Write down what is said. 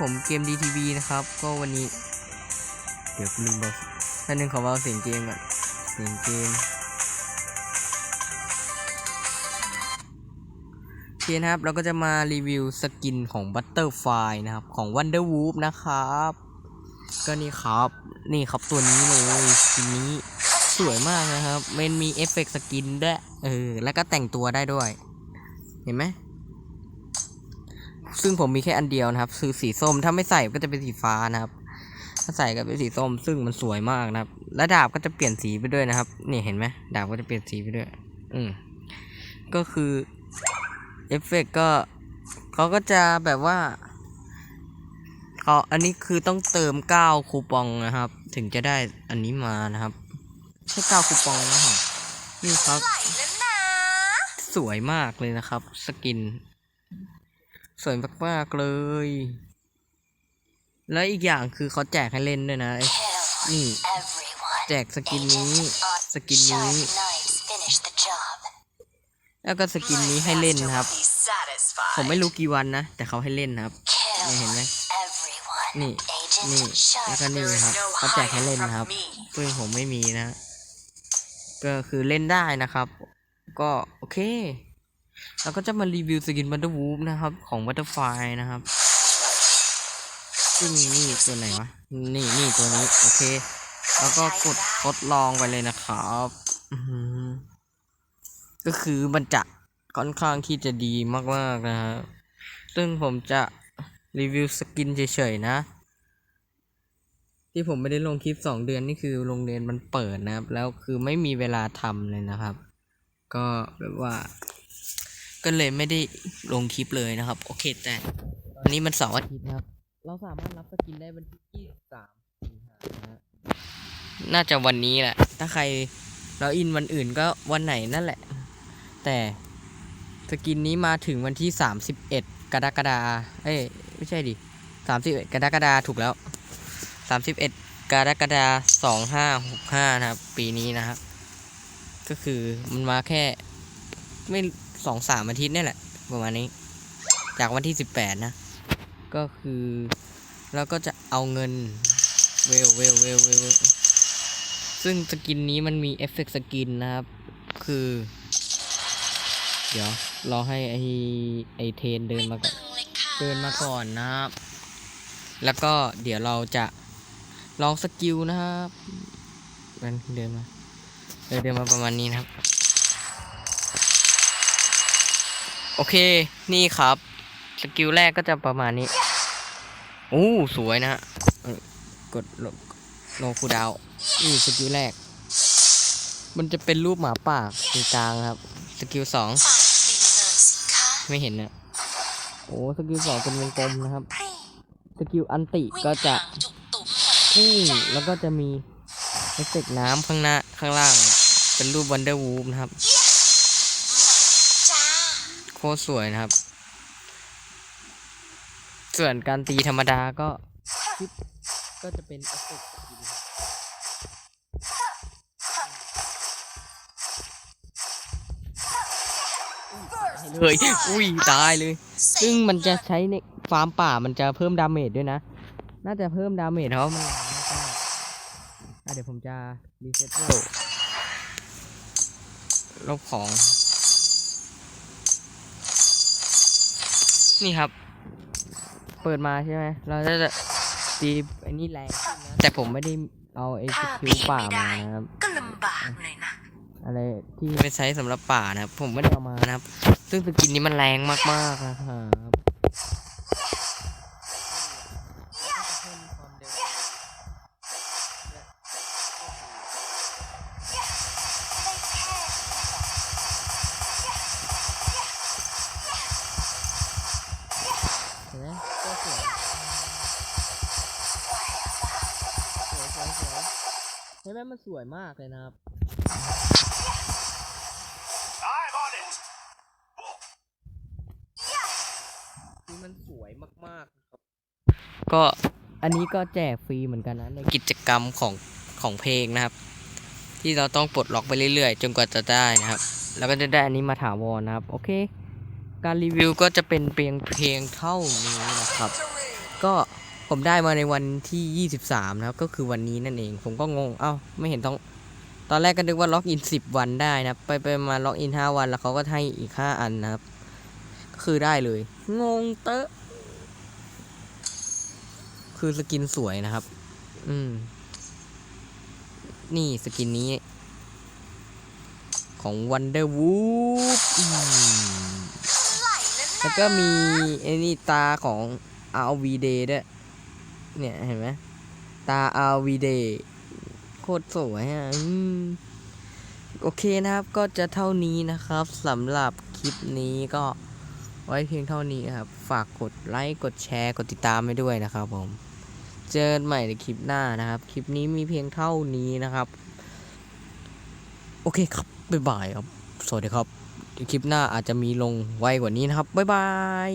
ผมเกม DTV นะครับ ก็วันนี้ เดี๋ยวกูลืมบอกท่านหนึ่งขอเบาเสียงเกมก่อน เสียงเกมโอเคนะครับ เราก็จะมารีวิวสกินของ Butterfly นะครับ ของ Wonder Woop นะครับ ก็นี่ครับ นี่ครับตัวนี้เลยสกินนี้สวยมากนะครับ มันมีเอฟเฟกต์สกินด้วย เออ แล้วก็แต่งตัวได้ด้วย เห็นไหม ซึ่งผมมีแค่อันเดียวนะครับคือสีส้มถ้าไม่ใส่ก็จะเป็นสีฟ้านะครับ ถ้าใส่ก็เป็นสีส้ม ซึ่งมันสวยมากนะครับ และดาบก็จะเปลี่ยนสีไปด้วยนะครับนี่เห็นไหมดาบก็จะเปลี่ยนสีไปด้วย อืมก็คือเอฟเฟกต์ก็เขาก็จะแบบว่าเขาอันนี้คือต้องเติมเก้าคูปองนะครับ ถึงจะได้อันนี้มานะครับใช่เก้าคูปองนะครับนี่ครับ สวยมากเลยนะครับ สกิน สวยมากๆเลย แล้วอีกอย่างคือเขาแจกให้เล่นด้วยนะไอ้นี่ everyone แจกสกินนี้ สกินนี้ nice finish the job แล้วก็สกินนี้ให้เล่นนะครับ Be satisfied ผมไม่รู้กี่วันนะ แต่เขาให้เล่นนะครับ Kill นี่เห็นไหม everyone นี่ Agent นี่ Sharp แล้วก็นี่ครับเขาแจกให้เล่นนะครับ ซึ่งผมไม่มีนะ ก็คือเล่นได้นะครับ ก็โอเค เราก็จะมารีวิวสกินบัตเตอร์วูฟนะครับ ของบัตเตอร์ไฟนะครับซึ่งนี่ตัวไหนวะ นี่นี่ตัวนี้ โอเค แล้วก็กดทดลองไปเลยนะครับก็คือมันจะค่อนข้างที่จะดีมากๆนะฮะซึ่งผมจะรีวิวสกินเฉยๆนะ ที่ผมไม่ได้ลงคลิปสองเดือนนี่คือโรงเรียนมันเปิดนะครับ แล้วคือไม่มีเวลาทำเลยนะครับ ก็แบบว่า ก็เลยไม่ได้ลงคลิปเลยนะครับ โอเคแต่ตอนนี้มันเสาร์อาทิตย์นะครับ เราสามารถรับสกินได้วันที่ยี่สิบสามสิงหานะฮะน่าจะวันนี้แหละ ถ้าใครเราอินวันอื่นก็วันไหนนั่นแหละ แต่สกินนี้มาถึงวันที่สามสิบเอ็ดกรกฎาเอ้ยไม่ใช่ดิสามสิบเอ็ดกรกฎาถูกแล้วสามสิบเอ็ดกรกฎาสองห้าหกห้านะครับ ปีนี้นะครับ ก็คือมันมาแค่ไม่ สองสามอาทิตย์นี่แหละ ประมาณนี้ จากวันที่สิบแปดนะ ก็คือแล้วก็จะเอาเงินเวลเวลเวลเวลเวซึ่งสกินนี้มันมีเอฟเฟกต์สกินนะครับ คือ เดี๋ยวรอให้ไอไอเทนเดินมาก่อนเดินมาก่อนนะครับ แล้วก็เดี๋ยวเราจะลองสกิลนะครับเดินมาเดินเดินมาประมาณนี้นะครับ โอเค นี่ครับ สกิลแรกก็จะประมาณนี้โอ้สวยนะฮะกดโลโลคูดาวนี่สกิลแรก มันจะเป็นรูปหมาป่าตรงกลางครับ สกิลสองไม่เห็นนะโอ้สกิลสองเป็นวงกลมนะครับ สกิลอันติก็จะพุ่งแล้วก็จะมีเอฟเฟกน้ำข้างหน้าข้างล่าง เป็นรูปวันเดอร์วูฟนะครับ ตรสวยนะครับ ส่วนการตีธรรมดาก็ก็จะเป็นเอฟเฟกต์สกิลเลยอุ้ยตายเลย ซึ่งมันจะใช้ในฟาร์มป่ามันจะเพิ่มดาเมจด้วยนะ น่าจะเพิ่มดาเมจเพราะมันแรงมากๆอะเดี๋ยวผมจะรีเซ็ตเวลลบของ นี่ครับ เปิดมาใช่ไหม เราจะจะตีไอ้นี่แรงขึ้นนะแต่ผมไม่ได้เอาไอ้สกิลป่ามานะครับ ก็ลำบากหน่อยนะ อะไรที่เป็นไซส์สำหรับป่านะครับ ผมไม่ได้เอามานะครับ ซึ่งสกินนี้มันแรงมากๆนะครับ ห็นไหมก็สวยสวยสวยสวยเห็นไหมมันสวยมากเลยนะครับ I'm on it. คือมันสวยมากๆครับ ก็อันนี้ก็แจกฟรีเหมือนกันนะในกิจกรรมของของเพลงนะครับ ที่เราต้องปลดล็อกไปเรื่อยๆ จนกว่าจะได้นะครับ แล้วก็จะได้อันนี้มาถาวรนะครับ โอเค การรีวิวก็จะเป็นเพียงเพลงเท่านี้นะครับ ก็ผมได้มาในวันที่ 23 นะครับ ก็คือวันนี้นั่นเอง ผมก็งง เอ้า ไม่เห็นต้อง ตอนแรกก็นึกว่าล็อกอิน 10 วันได้นะ ไปไปมาล็อกอิน 5 วัน แล้วเขาก็ให้อีก 5 อันนะครับ ก็คือได้เลย งงเตอะ คือสกินสวยนะครับ อืม นี่สกินนี้ ของ Wonder Woop อืม แล้วก็มีไอ้นี่ตาของ RV Day ด้วย เนี่ยเห็นไหมตา RV Day โคตรสวยอะโอเคนะครับก็จะเท่านี้นะครับสำหรับคลิปนี้ก็ไว้เพียงเท่านี้ครับ ฝากกดไลค์ กดแชร์ กดติดตามไปด้วยนะครับผม เจอกันใหม่ในคลิปหน้านะครับ คลิปนี้มีเพียงเท่านี้นะครับ โอเคครับ บ๊ายบายครับ สวัสดีครับ คลิปหน้าอาจจะมีลงไวกว่านี้นะครับ บ๊ายบาย